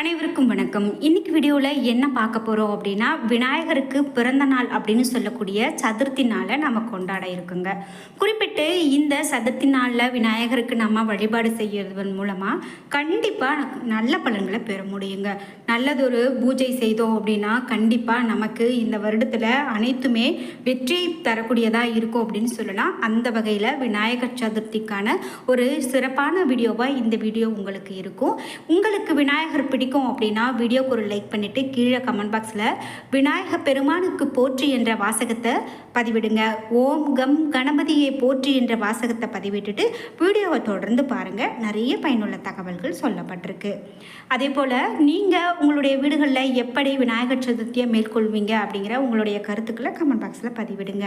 அனைவருக்கும் வணக்கம். இன்னைக்கு வீடியோவில் என்ன பார்க்க போகிறோம் அப்படின்னா விநாயகருக்கு பிறந்த நாள் அப்படின்னு சொல்லக்கூடிய சதுர்த்தி நாளை நம்ம கொண்டாட இருக்குங்க. குறிப்பிட்டு இந்த சதுர்த்தி நாளில் விநாயகருக்கு நம்ம வழிபாடு செய்யறதன் மூலமாக கண்டிப்பாக நல்ல பலன்களை பெற முடியுங்க. நல்லதொரு பூஜை செய்தோம் அப்படின்னா கண்டிப்பாக நமக்கு இந்த வருடத்தில் அனைத்துமே வெற்றி தரக்கூடியதாக இருக்கும் அப்படின்னு சொல்லலாம். அந்த வகையில் விநாயகர் சதுர்த்திக்கான ஒரு சிறப்பான வீடியோவாக இந்த வீடியோ உங்களுக்கு இருக்கும். உங்களுக்கு விநாயகர் பிடி பிடிக்கும் அப்படின்னா வீடியோக்கு ஒரு லைக் பண்ணிவிட்டு கீழே கமெண்ட் பாக்ஸில் விநாயக பெருமானுக்கு போற்றி என்ற வாசகத்தை பதிவிடுங்க. ஓம் கம் கணபதியை போற்றி என்ற வாசகத்தை பதிவிட்டுட்டு வீடியோவை தொடர்ந்து பாருங்கள் நிறைய பயனுள்ள தகவல்கள் சொல்லப்பட்டிருக்கு. அதே போல் நீங்கள் உங்களுடைய வீடுகளில் எப்படி விநாயகர் சதுர்த்தியை மேற்கொள்வீங்க அப்படிங்கிற உங்களுடைய கருத்துக்களை கமெண்ட் பாக்ஸில் பதிவிடுங்க.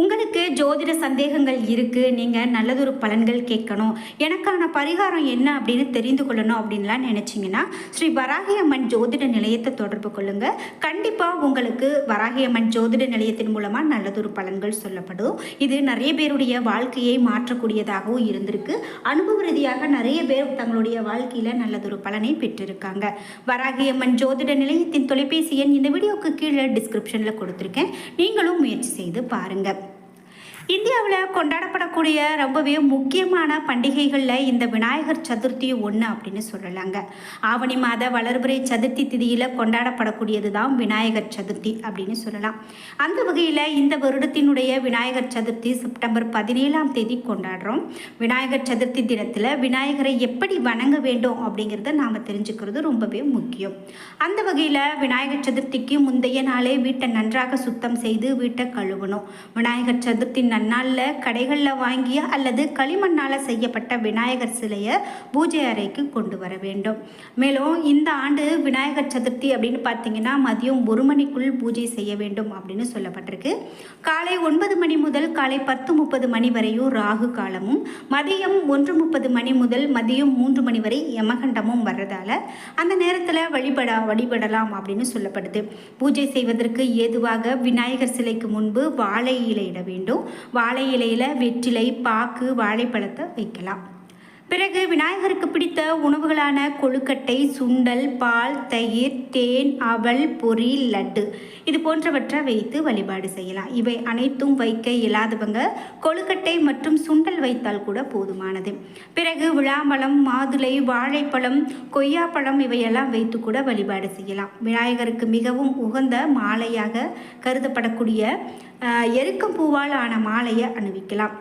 உங்களுக்கு ஜோதிட சந்தேகங்கள் இருக்குது நீங்கள் நல்லதொரு பலன்கள் கேட்கணும் எனக்கான பரிகாரம் என்ன அப்படின்னு தெரிந்து கொள்ளணும் அப்படின்லாம் நினச்சிங்கன்னா ஸ்ரீ வராகி அம்மன் ஜோதிட நிலையத்தை தொடர்பு கொள்ளுங்கள் கண்டிப்பாக உங்களுக்கு வராகியம்மன் ஜோதிட நிலையத்தின் மூலமாக நல்லதொரு பலன்கள் சொல்லப்படும். இது நிறைய பேருடைய வாழ்க்கையை மாற்றக்கூடியதாகவும் இருந்திருக்கு. அனுபவ ரீதியாக நிறைய பேர் தங்களுடைய வாழ்க்கையில் நல்லதொரு பலனை பெற்றிருக்காங்க. வராகியம்மன் ஜோதிட நிலையத்தின் தொலைபேசி எண் இந்த வீடியோக்கு கீழே டிஸ்கிரிப்ஷனில் கொடுத்துருக்கேன். நீங்களும் முயற்சி செய்து பாருங்கள் இந்தியாவில் கொண்டாடப்படக்கூடிய ரொம்பவே முக்கியமான பண்டிகைகளில் இந்த விநாயகர் சதுர்த்தி ஒன்று அப்படின்னு சொல்லலாங்க. ஆவணி மாத வளர்பிறை சதுர்த்தி திதியில் கொண்டாடப்படக்கூடியது தான் விநாயகர் சதுர்த்தி அப்படின்னு சொல்லலாம். அந்த வகையில் இந்த வருடத்தினுடைய விநாயகர் சதுர்த்தி செப்டம்பர் பதினேழாம் தேதி கொண்டாடுறோம். விநாயகர் சதுர்த்தி தினத்தில் விநாயகரை எப்படி வணங்க வேண்டும் அப்படிங்கிறத நாம் தெரிஞ்சுக்கிறது ரொம்பவே முக்கியம். அந்த வகையில் விநாயகர் சதுர்த்திக்கு முந்தைய நாளே வீட்டை நன்றாக சுத்தம் செய்து வீட்டை கழுவணும். விநாயகர் சதுர்த்தி நன்னாளில் கடைகளில் வாங்கிய அல்லது களிமண்ணால் செய்யப்பட்ட விநாயகர் சிலையை பூஜை அறைக்கு கொண்டு வர வேண்டும். மேலும் இந்த ஆண்டு விநாயகர் சதுர்த்தி அப்படின்னு பார்த்தீங்கன்னா மதியம் ஒரு மணிக்குள் பூஜை செய்ய வேண்டும் அப்படின்னு சொல்லப்பட்டிருக்கு. காலை ஒன்பது மணி முதல் காலை பத்து முப்பது மணி வரையும் ராகு காலமும் மதியம் ஒன்று முப்பது மணி முதல் மதியம் மூன்று மணி வரை யமகண்டமும் வர்றதால அந்த நேரத்தில் வழிபட வழிபடலாம் அப்படின்னு சொல்லப்படுது. பூஜை செய்வதற்கு ஏதுவாக விநாயகர் சிலைக்கு முன்பு வாழை இலையிட வேண்டும். வாழை இலையில் வெற்றிலை பாக்கு வாழைப்பழத்தை வைக்கலாம். பிறகு விநாயகருக்கு பிடித்த உணவுகளான கொழுக்கட்டை சுண்டல் பால் தயிர் தேன் அவல் பொரி லட்டு. இது போன்றவற்றை வைத்து வழிபாடு செய்யலாம். இவை அனைத்தும் வைக்க இயலாதவங்க கொழுக்கட்டை மற்றும் சுண்டல் வைத்தால் கூட போதுமானது. பிறகு விழாம்பழம் மாதுளை வாழைப்பழம் கொய்யாப்பழம் இவையெல்லாம் வைத்து கூட வழிபாடு செய்யலாம். விநாயகருக்கு மிகவும் உகந்த மாலையாக கருதப்படக்கூடிய எருக்கம் பூவால் ஆன மாலையை அணிவிக்கலாம்.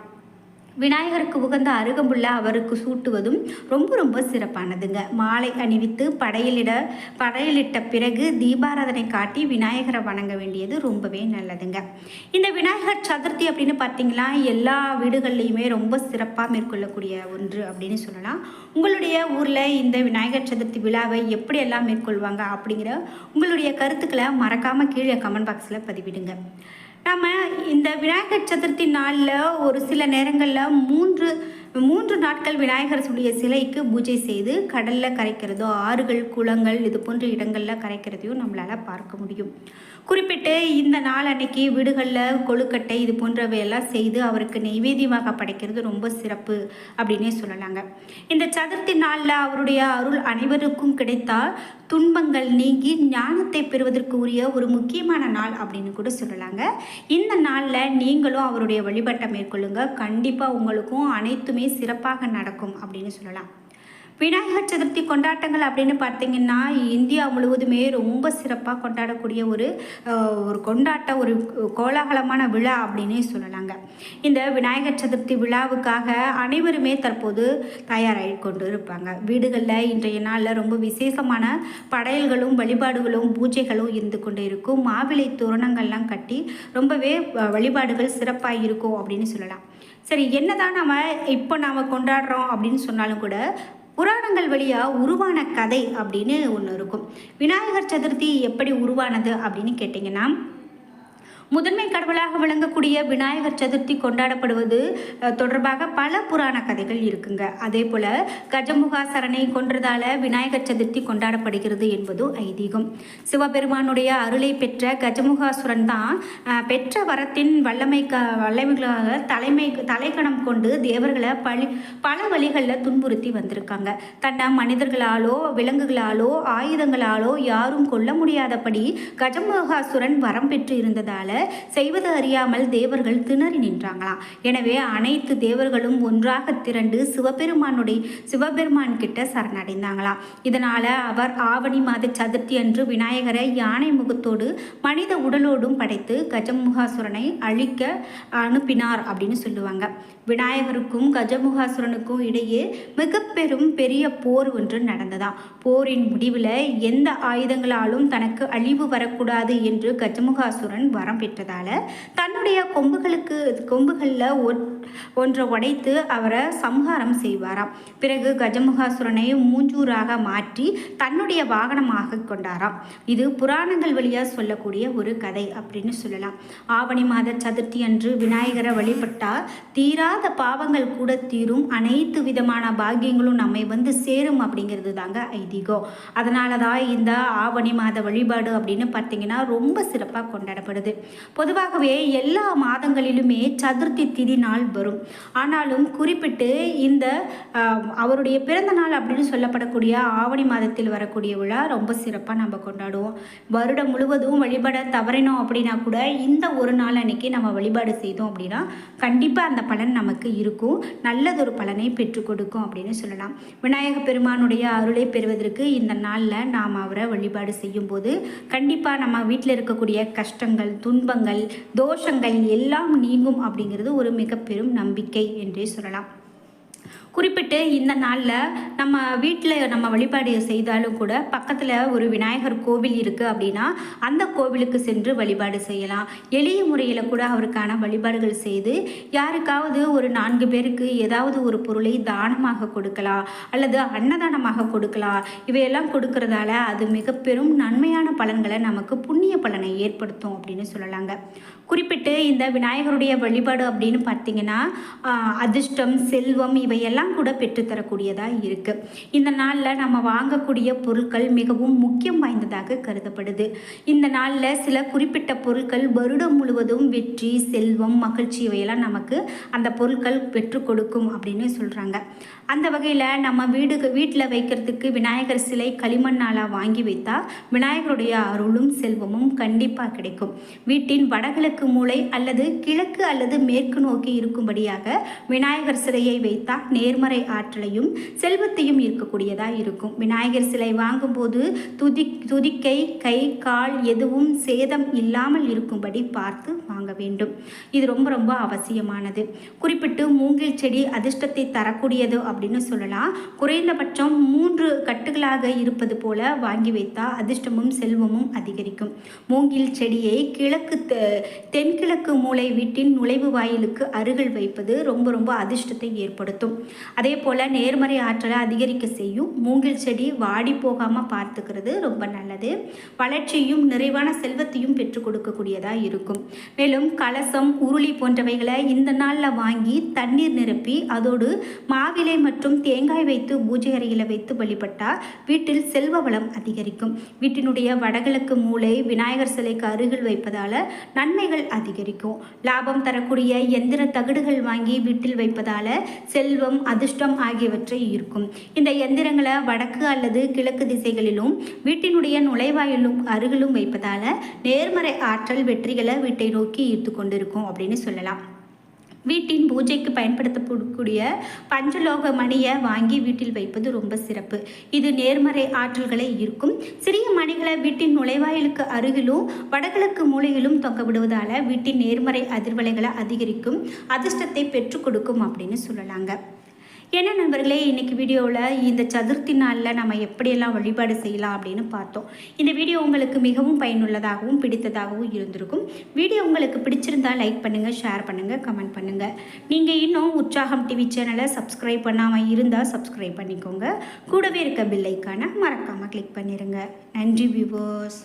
விநாயகருக்கு உகந்த அருகம்புல்ல அவருக்கு சூட்டுவதும் ரொம்ப ரொம்ப சிறப்பானதுங்க. மாலை அணிவித்து படையலிட படையலிட்ட பிறகு தீபாராதனை காட்டி விநாயகரை வணங்க வேண்டியது ரொம்பவே நல்லதுங்க. இந்த விநாயகர் சதுர்த்தி அப்படின்னு பார்த்தீங்கன்னா எல்லா வீடுகள்லையுமே ரொம்ப சிறப்பாக மேற்கொள்ளக்கூடிய ஒன்று அப்படின்னு சொல்லலாம். உங்களுடைய ஊரில் இந்த விநாயகர் சதுர்த்தி விழாவை எப்படியெல்லாம் மேற்கொள்வாங்க அப்படிங்கிற உங்களுடைய கருத்துக்களை மறக்காமல் கீழே கமெண்ட் பாக்ஸில் பதிவிடுங்க. நம்ம இந்த விநாயகர் சதுர்த்தி நாளில் ஒரு சில நேரங்களில் மூன்று மூன்று நாட்கள் விநாயகருடைய சிலைக்கு பூஜை செய்து கடலில் கரைக்கிறதோ ஆறுகள் குளங்கள் இது போன்ற இடங்களில் கரைக்கிறதையும் நம்மளால் பார்க்க முடியும். குறிப்பிட்டு இந்த நாள் அன்னைக்கு வீடுகளில் கொழுக்கட்டை இது போன்றவையெல்லாம் செய்து அவருக்கு நெய்வேத்தியமாக படைக்கிறது ரொம்ப சிறப்பு அப்படின்னே சொல்லலாங்க. இந்த சதுர்த்தி நாளில் அவருடைய அருள் அனைவருக்கும் கிடைத்தால் துன்பங்கள் நீங்கி ஞானத்தை பெறுவதற்கு உரிய ஒரு முக்கியமான நாள் அப்படின்னு கூட சொல்லலாங்க. இந்த நாளில் நீங்களும் அவருடைய வழிபாட்டை மேற்கொள்ளுங்க. கண்டிப்பாக உங்களுக்கும் அனைத்துமே சிறப்பாக நடக்கும் அப்படின்னு சொல்லலாம். விநாயகர் சதுர்த்தி கொண்டாட்டங்கள் அப்படின்னு பார்த்தீங்கன்னா இந்தியா முழுவதுமே ரொம்ப சிறப்பாக கொண்டாடக்கூடிய ஒரு ஒரு கொண்டாட்ட ஒரு கோலாகலமான விழா அப்படின்னே சொல்லலாங்க. இந்த விநாயகர் சதுர்த்தி விழாவுக்காக அனைவருமே தற்போது தயாராகி கொண்டு இருப்பாங்க வீடுகளில் இன்றைய நாளில் ரொம்ப விசேஷமான படையல்களும் வழிபாடுகளும் பூஜைகளும் இருந்து கொண்டு இருக்கும். மாவிளை தோரணங்கள்லாம் கட்டி ரொம்பவே வழிபாடுகள் சிறப்பாக இருக்கும் அப்படின்னு சொல்லலாம். சரி என்னதான் நம்ம இப்போ நாம் கொண்டாடுறோம் அப்படின்னு சொன்னாலும் கூட புராணங்கள் வழியாக உருவான கதை அப்படின்னு ஒன்று இருக்கும். விநாயகர் சதுர்த்தி எப்படி உருவானது அப்படின்னு கேட்டிங்கன்னா முதன்மை கடவுளாக விளங்கக்கூடிய விநாயகர் சதுர்த்தி கொண்டாடப்படுவது தொடர்பாக பல புராண கதைகள் இருக்குங்க. அதே போல கஜமுகாசரனை கொன்றதால விநாயகர் சதுர்த்தி கொண்டாடப்படுகிறது என்பதும் ஐதீகம். சிவபெருமானுடைய அருளை பெற்ற கஜமுகாசுரன் தான் பெற்ற வரத்தின் வல்லமை க வல்லமைகளாக தலைமை தலைக்கணம் கொண்டு தேவர்களை பழி பல வழிகளில் துன்புறுத்தி வந்திருக்காங்க. தன்னை மனிதர்களாலோ விலங்குகளாலோ ஆயுதங்களாலோ யாரும் கொல்ல முடியாதபடி கஜமுகாசுரன் வரம் பெற்று இருந்ததால செய்வது அறியாமல் தேவர்கள் திணறி நின்றாங்களாம். எனவே அனைத்து தேவர்களும் ஒன்றாக திரண்டு சிவபெருமானுடைய சிவபெருமான் கிட்ட சரணடைந்தாங்களாம். இதனால அவர் ஆவணி மாத சதுர்த்தி அன்று விநாயகரை யானை முகத்தோடு மனித உடலோடும் படைத்து கஜமுகாசுரனை அழிக்க அனுப்பினார் அப்படின்னு சொல்லுவாங்க. விநாயகருக்கும் கஜமுகாசுரனுக்கும் இடையே மிக பெரும் பெரிய போர் ஒன்று நடந்ததாம். போரின் முடிவில் எந்த ஆயுதங்களாலும் தனக்கு அழிவு வரக்கூடாது என்று கஜமுகாசுரன் வரம் பெற்றதால் தன்னுடைய கொம்புகளுக்கு கொம்புகளில் ஒன்றை உடைத்து அவரை சம்ஹாரம் செய்வாராம். பிறகு கஜமுகாசுரனை மூஞ்சூராக மாற்றி தன்னுடைய வாகனமாக கொண்டாராம். இது புராணங்கள் வழியாக சொல்லக்கூடிய ஒரு கதை அப்படின்னு சொல்லலாம். ஆவணி மாத சதுர்த்தி அன்று விநாயகரை வழிபட்டால் தீராத பாவங்கள் கூட தீரும். அனைத்து விதமான பாக்கியங்களும் நம்மை வந்து சேரும் அப்படிங்கிறது தாங்க ஐதீகம். அதனால தான் இந்த ஆவணி மாத வழிபாடு அப்படின்னு பார்த்தீங்கன்னா ரொம்ப சிறப்பாக கொண்டாடப்படுது. பொதுவாகவே எல்லா மாதங்களிலுமே சதுர்த்தி திதி நாள் வரும். ஆனாலும் குறிப்பிட்டு இந்த அவருடைய பிறந்த நாள் அப்படின்னு சொல்லப்படக்கூடிய ஆவணி மாதத்தில் வரக்கூடிய விழா ரொம்ப சிறப்பாக நம்ம கொண்டாடுவோம். வருடம் முழுவதும் வழிபட தவறினோம் அப்படின்னா கூட இந்த ஒரு நாள் அன்னைக்கு நம்ம வழிபாடு செய்தோம் அப்படின்னா கண்டிப்பாக அந்த பலன் நமக்கு இருக்கும். நல்லதொரு பலனை பெற்றுக் கொடுக்கும் அப்படின்னு சொல்லலாம். விநாயக பெருமானுடைய அருளை பெறுவதற்கு இந்த நாளில் நாம் அவரை வழிபாடு செய்யும்போது கண்டிப்பாக நம்ம வீட்டில் இருக்கக்கூடிய கஷ்டங்கள் துன்பங்கள் தோஷங்கள் எல்லாம் நீங்கும் அப்படிங்கிறது ஒரு மிக பெரும் நம்பிக்கை என்றே சொல்லலாம். குறிப்பிட்டு இந்த நாளில் நம்ம வீட்டில் நம்ம வழிபாடு செய்தாலும் கூட பக்கத்தில் ஒரு விநாயகர் கோவில் இருக்குது அப்படின்னா அந்த கோவிலுக்கு சென்று வழிபாடு செய்யலாம். எளிய முறையில் கூட அவருக்கான வழிபாடுகள் செய்து யாருக்காவது ஒரு நான்கு பேருக்கு ஏதாவது ஒரு பொருளை தானமாக கொடுக்கலாம் அல்லது அன்னதானமாக கொடுக்கலாம். இவையெல்லாம் கொடுக்கறதால அது மிக பெரும் நன்மையான பலன்களை நமக்கு புண்ணிய பலனை ஏற்படுத்தும் அப்படின்னு சொல்லலாங்க. குறிப்பிட்டு இந்த விநாயகருடைய வழிபாடு அப்படின்னு பார்த்தீங்கன்னா அதிர்ஷ்டம் செல்வம் இவையெல்லாம் கூட பெற்றுத்தரக்கூடியதாக இருக்குது இந்த நாளில் நம்ம வாங்கக்கூடிய பொருட்கள் மிகவும் முக்கியம் வாய்ந்ததாக கருதப்படுது. இந்த நாளில் சில குறிப்பிட்ட பொருட்கள் வருடம் முழுவதும் வெற்றி செல்வம் மகிழ்ச்சி இவையெல்லாம் நமக்கு அந்த பொருட்கள் பெற்று கொடுக்கும் அப்படின்னு சொல்கிறாங்க அந்த வகையில் நம்ம வீடு வீட்டில் வைக்கிறதுக்கு விநாயகர் சிலை களிமண்ணாலாக வாங்கி வைத்தா விநாயகருடைய அருளும் செல்வமும் கண்டிப்பாக கிடைக்கும். வீட்டின் வடகிழக்கு மூளை அல்லது கிழக்கு அல்லது மேற்கு நோக்கி இருக்கும்படியாக விநாயகர் சிலையை வைத்தால் நேர்மறை ஆற்றலையும் செல்வத்தையும் இருக்கக்கூடியதாக இருக்கும். விநாயகர் சிலை வாங்கும்போது துதி துதிக்கை கை கால் எதுவும் சேதம் இல்லாமல் இருக்கும்படி பார்த்து வாங்க வேண்டும். இது ரொம்ப ரொம்ப அவசியமானது. குறிப்பிட்டு மூங்கில் செடி அதிர்ஷ்டத்தை தரக்கூடியது அப்படின்னு சொல்லலாம். குறைந்தபட்சம் மூன்று கட்டுகளாக இருப்பது போல வாங்கி வைத்தால் அதிர்ஷ்டமும் செல்வமும் அதிகரிக்கும். மூங்கில் செடியை கிழக்கு தெ- தென்கிழக்கு மூளை வீட்டின் நுழைவு வாயிலுக்கு அருகில் வைப்பது ரொம்ப ரொம்ப அதிர்ஷ்டத்தை ஏற்படுத்தும். அதே போல் நேர்மறை ஆற்றலை அதிகரிக்க செய்யும். மூங்கில் செடி வாடி போகாமல் பார்த்துக்கிறது ரொம்ப நல்லது. வளர்ச்சியும் நிறைவான செல்வத்தையும் பெற்றுக் கொடுக்கக்கூடியதாக இருக்கும். மேலும் கலசம் உருளி போன்றவைகளை இந்த நாளில் வாங்கி தண்ணீர் நிரப்பி அதோடு மாவிலை மற்றும் தேங்காய் வைத்து பூஜை அறையில் வைத்து வழிபட்டால் வீட்டில் செல்வ வளம் அதிகரிக்கும். வீட்டினுடைய வடகிழக்கு மூளை விநாயகர் சிலைக்கு அருகில் வைப்பதால் நன்மைகள் அதிகரிக்கும். லாபம் தரக்கூடிய எந்திர தகடுகள் வாங்கி வீட்டில் வைப்பதால் செல்வ செல்வம் அதிர்ஷ்டம் ஆகியவற்றை ஈர்க்கும். இந்த எந்திரங்களை வடக்கு அல்லது கிழக்கு திசைகளிலும் வீட்டினுடைய நுழைவாயிலும் அருகிலும் வைப்பதால் நேர்மறை ஆற்றல் வெற்றிகளை வீட்டை நோக்கி ஈர்த்து கொண்டிருக்கும் அப்படின்னு சொல்லலாம். வீட்டின் பூஜைக்கு பயன்படுத்தக்கூடிய பஞ்சலோக மணியை வாங்கி வீட்டில் வைப்பது ரொம்ப சிறப்பு. இது நேர்மறை ஆற்றல்களை ஈர்க்கும். சிறிய மணிகளை வீட்டின் நுழைவாயிலுக்கு அருகிலும் வடகிழக்கு மூலையிலும் தொங்க விடுவதால் வீட்டின் நேர்மறை அதிர்வலைகளை அதிகரிக்கும் அதிர்ஷ்டத்தை பெற்றுக் கொடுக்கும் அப்படின்னு சொல்லலாங்க. ஏன்னா நண்பர்களே இன்றைக்கி வீடியோவில் இந்த சதுர்த்தி நாளில் நம்ம எப்படியெல்லாம் வழிபாடு செய்யலாம் அப்படின்னு பார்த்தோம். இந்த வீடியோ உங்களுக்கு மிகவும் பயனுள்ளதாகவும் பிடித்ததாகவும் இருந்திருக்கும். வீடியோ உங்களுக்கு பிடிச்சிருந்தா லைக் பண்ணுங்கள் ஷேர் பண்ணுங்கள் கமெண்ட் பண்ணுங்கள் நீங்கள் இன்னும் உற்சாகம் டிவி சேனலை சப்ஸ்கிரைப் பண்ணாமல் இருந்தால் சப்ஸ்கிரைப் பண்ணிக்கோங்க. கூடவே இருக்க பில்லைக்கான மறக்காமல் கிளிக் பண்ணிடுங்க நன்றி வியூவர்ஸ்